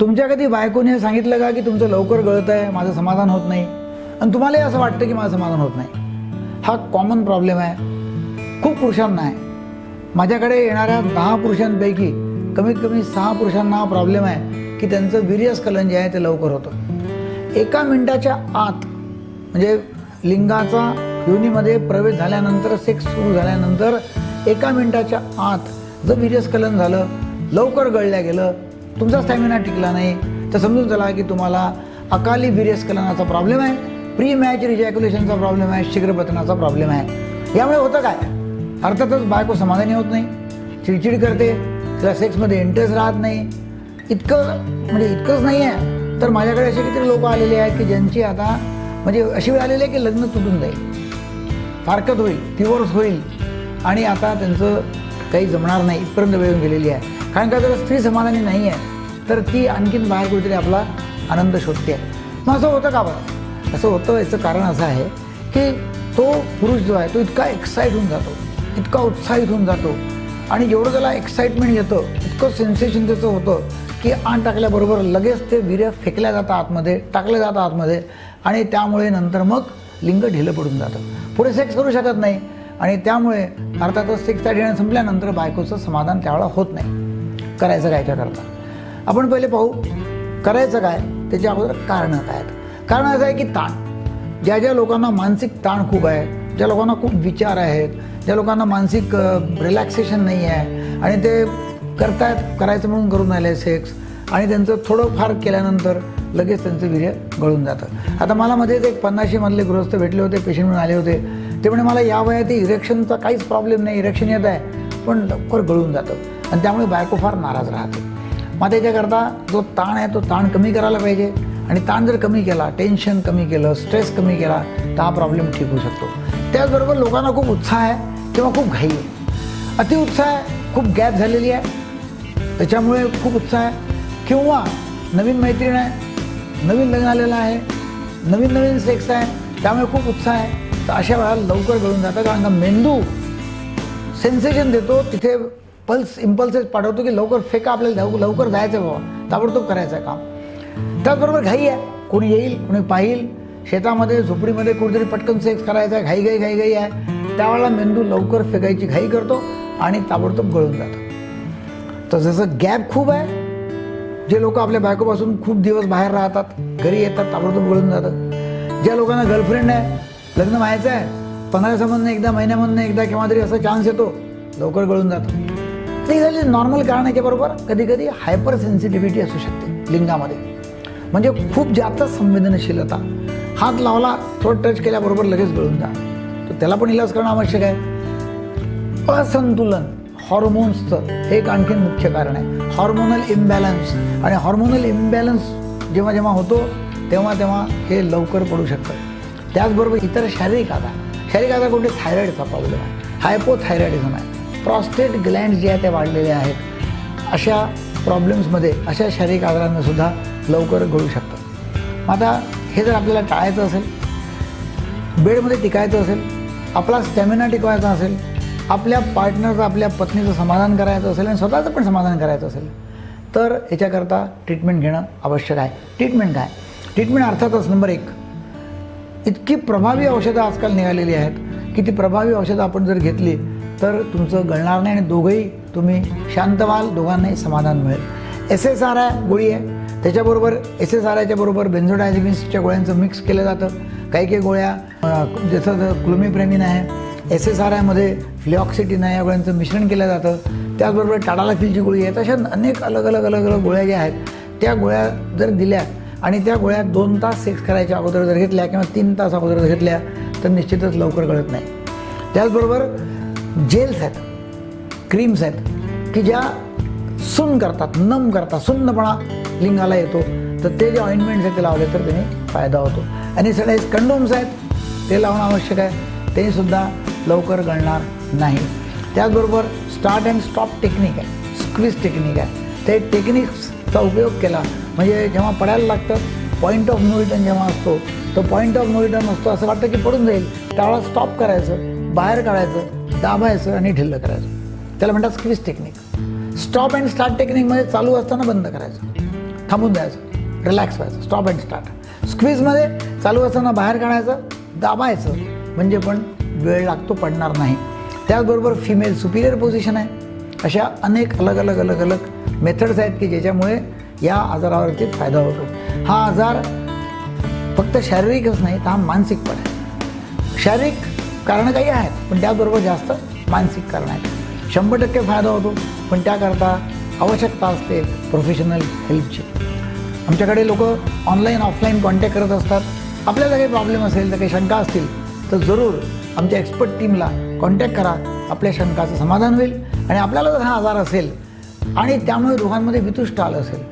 तुमच्या कधी बायकोने हे सांगितलं का की तुमचं लवकर गळत आहे माझं समाधान होत नाही? आणि तुम्हालाही असं वाटतं की माझं समाधान होत नाही. हा कॉमन प्रॉब्लेम आहे. खूप पुरुषांना आहे. माझ्याकडे येणाऱ्या दहा पुरुषांपैकी कमीत कमी सहा पुरुषांना हा प्रॉब्लेम आहे की त्यांचं वीर्यस्खलन जे आहे ते लवकर होतं. एका मिनिटाच्या आत म्हणजे लिंगाचा योनीमध्ये प्रवेश झाल्यानंतर सेक्स सुरू झाल्यानंतर एका मिनिटाच्या आत जर वीर्यस्खलन झालं लवकर गळल्या गेलं तुमचा स्टॅमिना टिकला नाही. तर समजून चला की तुम्हाला अकाली वीर्यस्खलनाचा प्रॉब्लेम आहे. प्री मॅच रिजॅक्युलेशनचा प्रॉब्लेम आहे. शीघ्रपतनाचा प्रॉब्लेम आहे. यामुळे होतं काय? अर्थातच बायको समाधानी होत नाही. चिडचिड करते. तिला सेक्समध्ये इंटरेस्ट राहत नाही. इतकं म्हणजे इतकंच नाही आहे. तर माझ्याकडे असे किती लोक आलेले आहेत की ज्यांची आता म्हणजे अशी वेळ आलेली आहे की लग्न तुटून जाईल. फारकत होईल. डिवोर्स होईल. आणि आता त्यांचं काही जमणार नाही. इथपर्यंत वेळ गेलेली आहे. कारण का जर स्त्री समाधानी नाही आहे तर ती आणखीन बाहेर कुठेतरी आपला आनंद शोधते. आहे मग असं होतं का बरं? असं होतं याचं कारण असं आहे की तो पुरुष जो आहे तो इतका एक्साईट होऊन जातो इतका उत्साहित होऊन जातो. आणि जेवढं त्याला एक्साइटमेंट येतं इतकं सेन्सेशन त्याचं होतं की आण टाकल्याबरोबर लगेच ते वीर्य फेकल्या जातं आतमध्ये टाकलं जातं आतमध्ये. आणि त्यामुळे नंतर मग लिंग ढिलं पडून जातं. पुढे सेक्स करू शकत नाही. आणि त्यामुळे अर्थातच सेक्सचा डिणं संपल्यानंतर बायकोचं समाधान त्यावेळेला होत नाही. करायचं काय त्याकरता? आपण पहिले पाहू करायचं काय? त्याच्या अगोदर कारणं काय आहेत? कारण असं आहे की ताण. ज्या ज्या लोकांना मानसिक ताण खूप आहे ज्या लोकांना खूप विचार आहेत ज्या लोकांना मानसिक रिलॅक्सेशन नाही आहे आणि ते करतायत करायचं म्हणून करून राहिले सेक्स आणि त्यांचं थोडं फार केल्यानंतर लगेच त्यांचं वीर्य गळून जातं. आता मला मध्येच एक पन्नाशीमधले गृहस्थ भेटले होते पेशंट म्हणून आले होते. ते म्हणे मला या वयात इरेक्शनचा काहीच प्रॉब्लेम नाही इरेक्शन येत आहे. पण लवकर गळून जातं. आणि त्यामुळे बायको फार नाराज राहते. मग त्याच्याकरता जो ताण आहे तो ताण कमी करायला पाहिजे. आणि ताण जर कमी केला टेन्शन कमी केलं स्ट्रेस कमी केला तर हा प्रॉब्लेम ठीक होऊ शकतो. त्याचबरोबर लोकांना खूप उत्साह आहे किंवा खूप घाई आहे. अतिउत्साह आहे खूप गॅप झालेली आहे. त्याच्यामुळे खूप उत्साह आहे. किंवा नवीन मैत्रीण आहे नवीन लग्न आलेलं आहे नवीन नवीन सेक्स आहे त्यामुळे खूप उत्साह आहे. तर अशा वेळा लवकर गळून जातं. कारण का मेंदू सेन्सेशन देतो तिथे पल्स इम्पल्सेस पाठवतो की लवकर फेका आपल्याला लव- लवकर जायचं बाबा. ताबडतोब करायचं आहे काम. त्याचबरोबर घाई आहे. कोणी येईल कोणी पाहिल. शेतामध्ये झोपडीमध्ये कुठेतरी पटकन सेक्स करायचा आहे घाई घाई घाई घाई आहे. त्यावेळेला मेंदू लवकर फेकायची घाई करतो आणि ताबडतोब गळून जातं. तर जसं गॅप खूप आहे जे लोक आपल्या बायकोपासून खूप दिवस बाहेर राहतात घरी येतात ताबडतोब गळून जातं ज्या लोकांना गर्लफ्रेंड आहे लग्न व्हायचं आहे पंधरा दिवसामधनं एकदा महिन्यामधनं एकदा केव्हा तरी असा चान्स येतो लवकर गळून जातं ते झाली नॉर्मल कारणाच्या बरोबर? कधी कधी हायपर सेन्सिटिव्हिटी असू शकते लिंगामध्ये. म्हणजे खूप जास्त संवेदनशीलता. हात लावला थोडं टच केल्याबरोबर लगेच गळून जा. तर त्याला पण इलाज करणं आवश्यक आहे. असंतुलन हॉर्मोन्सचं हे एक आणखीन मुख्य कारण आहे. हॉर्मोनल इम्बॅलन्स आणि हॉर्मोनल इम्बॅलन्स जेव्हा जेव्हा होतो तेव्हा तेव्हा हे लवकर पडू शकतं. त्याचबरोबर इतर शारीरिक आजार. शारीरिक आजार कोणते? थायरॉईडचा प्रॉब्लेम आहे. हायपोथायरॉईडिझम आहे. प्रॉस्टेट ग्लँड जे आहे ते वाढलेले आहेत. अशा प्रॉब्लेम्समध्ये अशा शारीरिक आजारांनासुद्धा लवकर घडू शकतं मग आता हे जर आपल्याला टाळायचं असेल बेडमध्ये टिकायचं असेल आपला स्टॅमिना टिकवायचा असेल आपल्या पार्टनरचं आपल्या पत्नीचं समाधान करायचं असेल आणि स्वतःचं पण समाधान करायचं असेल तर याच्याकरता ट्रीटमेंट घेणं आवश्यक आहे. ट्रीटमेंट काय? ट्रीटमेंट अर्थातच नंबर एक. इतकी प्रभावी औषधं आजकाल निघालेली आहेत की ती प्रभावी औषधं आपण जर घेतली तर तुमचं गळणार नाही आणि दोघंही तुम्ही शांत व्हाल दोघांनाही समाधान मिळेल. एस एस आर आय गोळी आहे. त्याच्याबरोबर एस एस आर आयच्या बरोबर बेन्झोडायझिमिन्सच्या गोळ्यांचं मिक्स केलं जातं. काही काही गोळ्या जसं क्लोमिप्रेमिन आहे एस एस आर आयमध्ये फ्लिऑक्सिटिन आहे या गोळ्यांचं मिश्रण केलं जातं. त्याचबरोबर टाडालाफिलची गोळी आहे. तशा अनेक अलग अलग अलग अलग गोळ्या ज्या आहेत त्या गोळ्या जर दिल्या आणि त्या गोळ्या दोन तास सेक्स करायच्या अगोदर जर घेतल्या किंवा तीन तास अगोदर जर घेतल्या तर निश्चितच लवकर गळत नाही. त्याचबरोबर जेल्स आहेत क्रीम्स आहेत की ज्या सुन करतात नम करतात सुन्नपणा लिंगाला येतो तर ते जे ऑइंटमेंट्स आहेत ते लावले तर त्याने फायदा होतो. आणि सगळे कंडोम्स आहेत ते लावणं आवश्यक आहे. ते सुद्धा लवकर गळणार नाही. त्याचबरोबर स्टार्ट अँड स्टॉप टेक्निक आहे स्क्विज टेक्निक आहे. ते टेक्निक्सचा उपयोग केला. म्हणजे जेव्हा पडायला लागतं पॉईंट ऑफ नोरिटन जेव्हा असतो तो पॉईंट ऑफ नोरिटन असतो असं वाटतं की पडून जाईल. त्यावेळेला स्टॉप करायचं बाहेर काढायचं दाबायचं आणि ढिल्ल करायचं. त्याला म्हणतात squeeze technique stop and start टेक्निकमध्ये चालू असताना बंद करायचं. थांबून द्यायचं रिलॅक्स व्हायचं. स्टॉप अँड स्टार्ट स्क्वीजमध्ये चालू असताना बाहेर काढायचं दाबायचं. म्हणजे पण वेळ लागतो पडणार नाही. त्याचबरोबर फिमेल सुपिरियर पोझिशन आहे. अशा अनेक अलग अलग अलग अलग मेथड्स आहेत की ज्याच्यामुळे या आजारावरती फायदा होतो. हा आजार फक्त शारीरिकच नाही तर हा मानसिक पण आहे. शारीरिक कारणं काही आहेत पण त्याचबरोबर जास्त मानसिक कारणं आहेत. शंभर टक्के फायदा होतो पण त्याकरता आवश्यकता असते प्रोफेशनल हेल्पची आमच्याकडे लोक ऑनलाईन ऑफलाईन कॉन्टॅक्ट करत असतात. आपल्याला काही प्रॉब्लेम असेल तर काही शंका असतील तर जरूर आमच्या एक्सपर्ट टीमला कॉन्टॅक्ट करा. आपल्या शंकाचं समाधान होईल आणि आपल्याला जर हा आजार असेल आणि त्यामुळे दोघांमध्ये वितुष्ट आलं असेल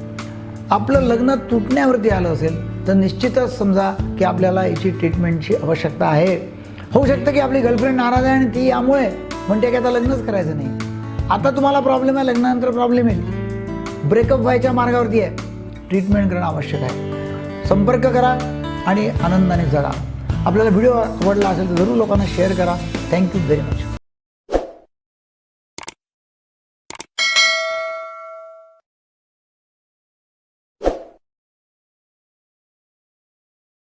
आपलं लग्न तुटण्यावरती आलं असेल तर निश्चितच समजा की आपल्याला याची ट्रीटमेंटची आवश्यकता आहे. होऊ शकतं की आपली गर्लफ्रेंड नाराज आहे आणि ती यामुळे म्हणते की आता लग्नच करायचं नाही. आता तुम्हाला प्रॉब्लेम आहे लग्नानंतर प्रॉब्लेम येईल. ब्रेकअप व्हायच्या मार्गावरती आहे. ट्रीटमेंट करणं आवश्यक आहे. संपर्क करा आणि आनंदाने जगा. आपल्याला व्हिडिओ आवडला असेल तर जरूर लोकांना शेअर करा. Thank you very much